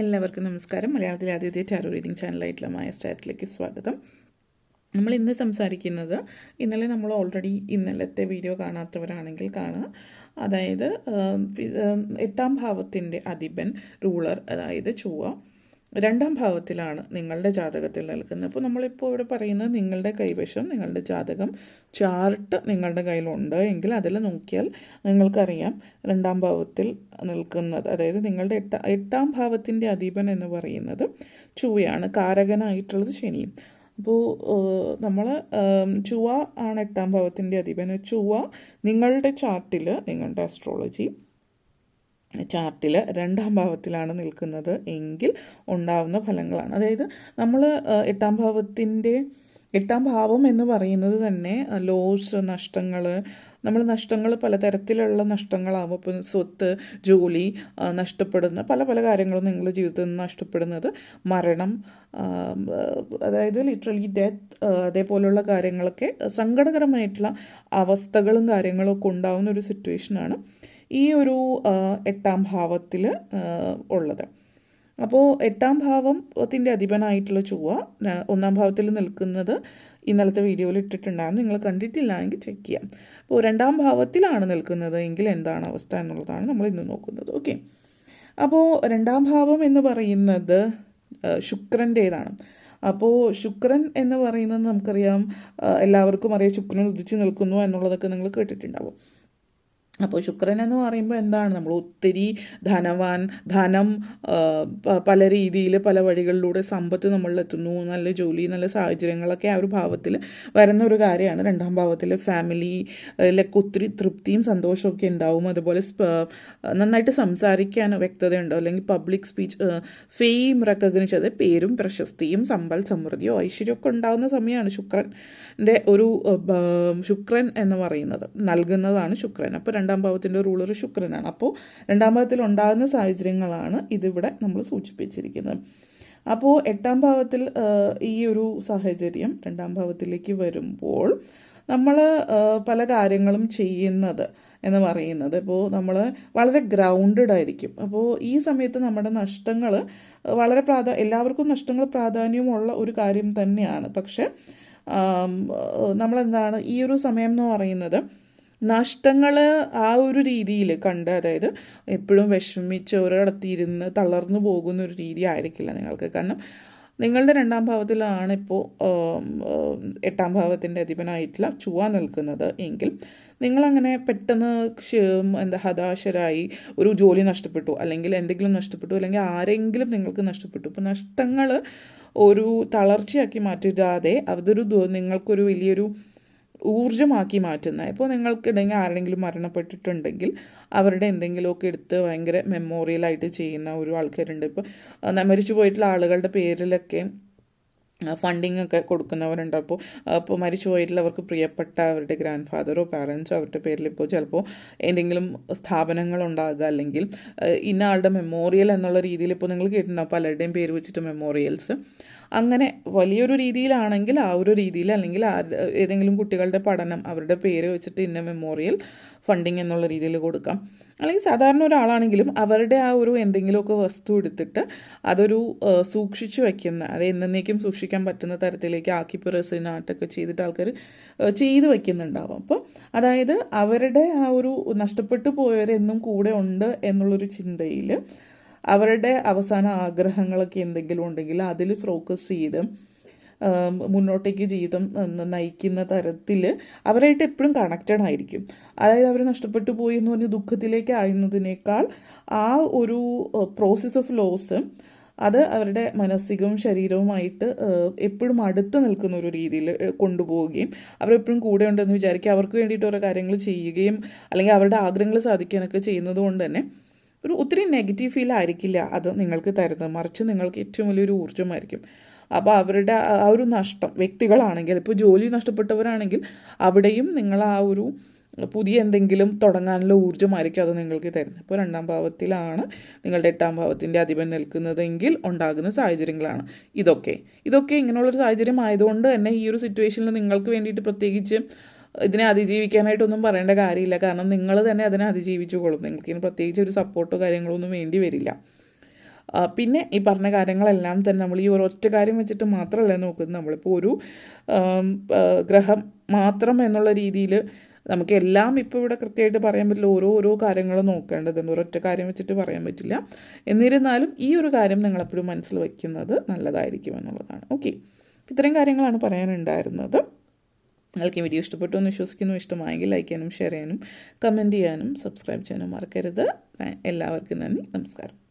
എല്ലാവർക്കും നമസ്കാരം. മലയാളത്തിലെ ആദ്യത്തെ ടാരോ റീഡിംഗ് ചാനലായിട്ടുള്ള മായ സ്റ്റാറ്റിലേക്ക് സ്വാഗതം. നമ്മൾ ഇന്ന് സംസാരിക്കുന്നത് ഇന്നലെ നമ്മൾ ഓൾറെഡി ഇന്നലത്തെ വീഡിയോ കാണാത്തവരാണെങ്കിൽ കാണുക അതായത് എട്ടാം ഭാവത്തിന്റെ അധിപൻ റൂളർ അതായത് ചൊവ്വ. രണ്ടാം ഭാവത്തിലാണ് നിങ്ങളുടെ ജാതകത്തിൽ നിൽക്കുന്നത്. അപ്പോൾ നമ്മളിപ്പോൾ ഇവിടെ പറയുന്നത് നിങ്ങളുടെ കൈവശം നിങ്ങളുടെ ജാതകം ചാർട്ട് നിങ്ങളുടെ കയ്യിലുണ്ട് എങ്കിൽ അതിൽ നോക്കിയാൽ നിങ്ങൾക്കറിയാം രണ്ടാം ഭാവത്തിൽ നിൽക്കുന്നത്. അതായത് നിങ്ങളുടെ എട്ട എട്ടാം ഭാവത്തിന്റെ അധീപൻ എന്ന് പറയുന്നത് ചുവയാണ് കാരകനായിട്ടുള്ളത് ശനിയും. അപ്പോൾ നമ്മൾ ചുവ ആണ് എട്ടാം ഭാവത്തിന്റെ അധിപൻ. ചുവ നിങ്ങളുടെ ചാർട്ടിൽ നിങ്ങളുടെ അസ്ട്രോളജി ചാർട്ടിൽ രണ്ടാം ഭാവത്തിലാണ് നിൽക്കുന്നത് എങ്കിൽ ഉണ്ടാവുന്ന ഫലങ്ങളാണ്. അതായത് നമ്മൾ എട്ടാം ഭാവത്തിന്റെ എട്ടാം ഭാവം എന്ന് പറയുന്നത് തന്നെ ലോസ് നഷ്ടങ്ങൾ നമ്മൾ നഷ്ടങ്ങൾ പലതരത്തിലുള്ള നഷ്ടങ്ങളാവും. ഇപ്പം സ്വത്ത് ജോലി നഷ്ടപ്പെടുന്ന പല പല കാര്യങ്ങളും നിങ്ങളുടെ ജീവിതത്തിൽ നിന്ന് നഷ്ടപ്പെടുന്നത് മരണം അതായത് ലിറ്ററലി ഡെത്ത് അതേപോലുള്ള കാര്യങ്ങളൊക്കെ സങ്കടകരമായിട്ടുള്ള അവസ്ഥകളും കാര്യങ്ങളും ഒക്കെ ഉണ്ടാവുന്ന ഒരു സിറ്റുവേഷനാണ് ഈ ഒരു എട്ടാം ഭാവത്തിൽ ഉള്ളത്. അപ്പോൾ എട്ടാം ഭാവത്തിന്റെ അധിപനായിട്ടുള്ള ചൊവ്വ ഒന്നാം ഭാവത്തിൽ നിൽക്കുന്നത് ഇന്നലത്തെ വീഡിയോയിൽ ഇട്ടിട്ടുണ്ടായിരുന്നു. നിങ്ങൾ കണ്ടിട്ടില്ല എങ്കിൽ ചെക്ക് ചെയ്യാം. അപ്പോൾ രണ്ടാം ഭാവത്തിലാണ് നിൽക്കുന്നത് എങ്കിൽ എന്താണ് അവസ്ഥ എന്നുള്ളതാണ് നമ്മൾ ഇന്ന് നോക്കുന്നത്. ഓക്കെ അപ്പോൾ രണ്ടാം ഭാവം എന്ന് പറയുന്നത് ശുക്രന്റേതാണ് അപ്പോൾ ശുക്രൻ എന്ന് പറയുന്നത് നമുക്കറിയാം എല്ലാവർക്കും അറിയാം ശുക്രൻ ഉദിച്ച് നിൽക്കുന്നു എന്നുള്ളതൊക്കെ നിങ്ങൾ കേട്ടിട്ടുണ്ടാവും. അപ്പോൾ ശുക്രൻ എന്ന് പറയുമ്പോൾ എന്താണ്? നമ്മൾ ഒത്തിരി ധനവാൻ ധനം പല രീതിയിൽ പല വഴികളിലൂടെ സമ്പത്ത് നമ്മളിലെത്തുന്നു നല്ല ജോലി നല്ല സാഹചര്യങ്ങളൊക്കെ ആ ഒരു ഭാവത്തിൽ വരുന്ന ഒരു കാര്യമാണ്. രണ്ടാം ഭാവത്തിൽ ഫാമിലി ലൊക്കെ ഒത്തിരി തൃപ്തിയും സന്തോഷമൊക്കെ ഉണ്ടാവും. അതുപോലെ നന്നായിട്ട് സംസാരിക്കാൻ വ്യക്തത ഉണ്ടാവും അല്ലെങ്കിൽ പബ്ലിക് സ്പീച്ച് ഫെയിം റെക്കഗ്നിഷൻ അതായത് പേരും പ്രശസ്തിയും സമ്പൽ സമൃദ്ധിയോ ഐശ്വര്യമൊക്കെ ഉണ്ടാകുന്ന സമയമാണ് ശുക്രന്റെ ഒരു ശുക്രൻ എന്ന് പറയുന്നത്. നൽകുന്നതാണ് ശുക്രൻ. അപ്പോൾ രണ്ടാം ഭാവത്തിന്റെ റൂളർ ശുക്രനാണ്. അപ്പോൾ രണ്ടാം ഭാവത്തിൽ ഉണ്ടാകുന്ന സാഹചര്യങ്ങളാണ് ഇതിവിടെ നമ്മൾ സൂചിപ്പിച്ചിരിക്കുന്നത്. അപ്പോൾ എട്ടാം ഭാവത്തിൽ ഈ ഒരു സാഹചര്യം രണ്ടാം ഭാവത്തിലേക്ക് വരുമ്പോൾ നമ്മൾ പല കാര്യങ്ങളും ചെയ്യുന്നത് എന്ന് പറയുന്നത്. ഇപ്പോൾ നമ്മൾ വളരെ ഗ്രൗണ്ടഡ് ആയിരിക്കും. അപ്പോൾ ഈ സമയത്ത് നമ്മുടെ നഷ്ടങ്ങൾ വളരെ പ്രാധാ എല്ലാവർക്കും നഷ്ടങ്ങൾ പ്രാധാന്യമുള്ള ഒരു കാര്യം തന്നെയാണ്. പക്ഷേ നമ്മളെന്താണ് ഈ ഒരു സമയം എന്ന് പറയുന്നത് നഷ്ടങ്ങൾ ആ ഒരു രീതിയിൽ കണ്ട് അതായത് എപ്പോഴും വിഷമിച്ച് ഒരിടത്തിരുന്ന് തളർന്നു പോകുന്ന ഒരു രീതി ആയിരിക്കില്ല നിങ്ങൾക്ക്. കാരണം നിങ്ങളുടെ രണ്ടാം ഭാവത്തിലാണ് ഇപ്പോൾ എട്ടാം ഭാവത്തിന്റെ അധിപനായിട്ടുള്ള ചുവ നിൽക്കുന്നത്. എങ്കിൽ നിങ്ങളങ്ങനെ പെട്ടെന്ന് എന്താ ഹതാശരായി ഒരു ജോലി നഷ്ടപ്പെട്ടു അല്ലെങ്കിൽ എന്തെങ്കിലും നഷ്ടപ്പെട്ടു അല്ലെങ്കിൽ ആരെങ്കിലും നിങ്ങൾക്ക് നഷ്ടപ്പെട്ടു. ഇപ്പോൾ നഷ്ടങ്ങൾ ഒരു തളർച്ചയാക്കി മാറ്റിടാതെ അതൊരു നിങ്ങൾക്കൊരു വലിയൊരു ഊർജമാക്കി മാറ്റുന്ന ഇപ്പോൾ നിങ്ങൾക്കിടയിൽ ആരെങ്കിലും മരണപ്പെട്ടിട്ടുണ്ടെങ്കിൽ അവരുടെ എന്തെങ്കിലുമൊക്കെ എടുത്ത് ഭയങ്കര മെമ്മോറിയലായിട്ട് ചെയ്യുന്ന ഒരു ആൾക്കാരുണ്ട്. ഇപ്പോൾ മരിച്ചു പോയിട്ടുള്ള ആളുകളുടെ പേരിലൊക്കെ ഫണ്ടിങ് ഒക്കെ കൊടുക്കുന്നവരുണ്ട്. അപ്പോൾ അപ്പോൾ മരിച്ചു പോയിട്ടുള്ളവർക്ക് പ്രിയപ്പെട്ട അവരുടെ ഗ്രാൻഡ് ഫാദറോ പാരൻസോ അവരുടെ പേരിൽ ഇപ്പോൾ ചിലപ്പോൾ എന്തെങ്കിലും സ്ഥാപനങ്ങൾ ഉണ്ടാകുക അല്ലെങ്കിൽ ഇന്ന ആളുടെ മെമ്മോറിയൽ എന്നുള്ള രീതിയിൽ ഇപ്പോൾ നിങ്ങൾ കേട്ടിട്ടുണ്ടാവും. പലരുടെയും പേര് വെച്ചിട്ട് മെമ്മോറിയൽസ് അങ്ങനെ വലിയൊരു രീതിയിലാണെങ്കിൽ ആ ഒരു രീതിയിൽ അല്ലെങ്കിൽ ഏതെങ്കിലും കുട്ടികളുടെ പഠനം അവരുടെ പേര് വെച്ചിട്ട് ഇന്ന മെമ്മോറിയൽ ഫണ്ടിങ് എന്നുള്ള രീതിയിൽ കൊടുക്കാം. അല്ലെങ്കിൽ സാധാരണ ഒരാളാണെങ്കിലും അവരുടെ ആ ഒരു എന്തെങ്കിലുമൊക്കെ വസ്തു എടുത്തിട്ട് അതൊരു സൂക്ഷിച്ചു വയ്ക്കുന്ന അത് എന്നേക്കും സൂക്ഷിക്കാൻ പറ്റുന്ന തരത്തിലേക്ക് ആക്കി ഇപ്പോൾ ആട്ടൊക്കെ ചെയ്തിട്ട് ആൾക്കാർ ചെയ്ത് വയ്ക്കുന്നുണ്ടാവും അപ്പോൾ അതായത് അവരുടെ ആ ഒരു നഷ്ടപ്പെട്ടു പോയവരെന്നും കൂടെ ഉണ്ട് എന്നുള്ളൊരു ചിന്തയിൽ അവരുടെ അവസാന ആഗ്രഹങ്ങളൊക്കെ എന്തെങ്കിലും ഉണ്ടെങ്കിൽ അതിൽ ഫോക്കസ് ചെയ്ത് മുന്നോട്ടേക്ക് ജീവിതം നയിക്കുന്ന തരത്തിൽ അവരായിട്ട് എപ്പോഴും കണക്റ്റഡ് ആയിരിക്കും. അതായത് അവർ നഷ്ടപ്പെട്ടു പോയി എന്ന് പറഞ്ഞ് ദുഃഖത്തിലേക്ക് ആയുന്നതിനേക്കാൾ ആ ഒരു പ്രോസസ്സ് ഓഫ് ലോസ് അത് അവരുടെ മനസ്സികവും ശരീരവുമായിട്ട് എപ്പോഴും അടുത്ത് നിൽക്കുന്ന ഒരു രീതിയിൽ കൊണ്ടുപോവുകയും അവരെപ്പോഴും കൂടെ ഉണ്ടെന്ന് വിചാരിക്കുക അവർക്ക് വേണ്ടിയിട്ട് ഓരോ കാര്യങ്ങൾ ചെയ്യുകയും അല്ലെങ്കിൽ അവരുടെ ആഗ്രഹങ്ങൾ സാധിക്കാനൊക്കെ ചെയ്യുന്നത് കൊണ്ട് തന്നെ ഒരു ഒത്തിരി നെഗറ്റീവ് ഫീൽ ആയിരിക്കില്ല. അത് നിങ്ങൾക്ക് തരുന്നത്. മറിച്ച് നിങ്ങൾക്ക് ഏറ്റവും വലിയൊരു ഊർജമായിരിക്കും. അപ്പോൾ അവരുടെ ആ ഒരു നഷ്ടം വ്യക്തികളാണെങ്കിൽ ഇപ്പോൾ ജോലി നഷ്ടപ്പെട്ടവരാണെങ്കിൽ അവിടെയും നിങ്ങൾ ആ ഒരു പുതിയ എന്തെങ്കിലും തുടങ്ങാനുള്ള ഊർജമായിരിക്കും അത് നിങ്ങൾക്ക് തരുന്നത്. ഇപ്പോൾ രണ്ടാം ഭാവത്തിലാണ് നിങ്ങളുടെ എട്ടാം ഭാവത്തിന്റെ അധിപൻ നിൽക്കുന്നതെങ്കിൽ ഉണ്ടാകുന്ന സാഹചര്യങ്ങളാണ് ഇതൊക്കെ. ഇതൊക്കെ ഇങ്ങനെയുള്ളൊരു സാഹചര്യം ആയതുകൊണ്ട് തന്നെ ഈ ഒരു സിറ്റുവേഷനിൽ നിങ്ങൾക്ക് വേണ്ടിയിട്ട് പ്രത്യേകിച്ച് ഇതിനെ അതിജീവിക്കാനായിട്ടൊന്നും പറയേണ്ട കാര്യമില്ല. കാരണം നിങ്ങൾ തന്നെ അതിനെ അതിജീവിച്ചുകൊള്ളും. നിങ്ങൾക്ക് ഇതിന് പ്രത്യേകിച്ച് ഒരു സപ്പോർട്ടോ കാര്യങ്ങളൊന്നും വേണ്ടി വരില്ല. പിന്നെ ഈ പറഞ്ഞ കാര്യങ്ങളെല്ലാം തന്നെ നമ്മൾ ഈ ഒരൊറ്റ കാര്യം വെച്ചിട്ട് മാത്രമല്ല നോക്കുന്നത്. നമ്മളിപ്പോൾ ഒരു ഗ്രഹം മാത്രം എന്നുള്ള രീതിയിൽ നമുക്ക് എല്ലാം ഇപ്പോൾ ഇവിടെ കൃത്യമായിട്ട് പറയാൻ പറ്റില്ല. ഓരോ ഓരോ കാര്യങ്ങൾ നോക്കേണ്ടതുണ്ട്. ഒരൊറ്റ കാര്യം വെച്ചിട്ട് പറയാൻ പറ്റില്ല. എന്നിരുന്നാലും ഈ ഒരു കാര്യം നിങ്ങളെപ്പോഴും മനസ്സിൽ വയ്ക്കുന്നത് നല്ലതായിരിക്കും എന്നുള്ളതാണ്. ഓക്കെ ഇത്രയും കാര്യങ്ങളാണ് പറയാനുണ്ടായിരുന്നത്. നിങ്ങൾക്ക് ഈ വീഡിയോ ഇഷ്ടപ്പെട്ടു എന്ന് വിശ്വസിക്കുന്നു. ഇഷ്ടമായെങ്കിൽ ലൈക്ക് ചെയ്യാനും ഷെയർ ചെയ്യാനും കമന്റ് ചെയ്യാനും സബ്സ്ക്രൈബ് ചെയ്യാനും മറക്കരുത്. എല്ലാവർക്കും നന്ദി. നമസ്കാരം.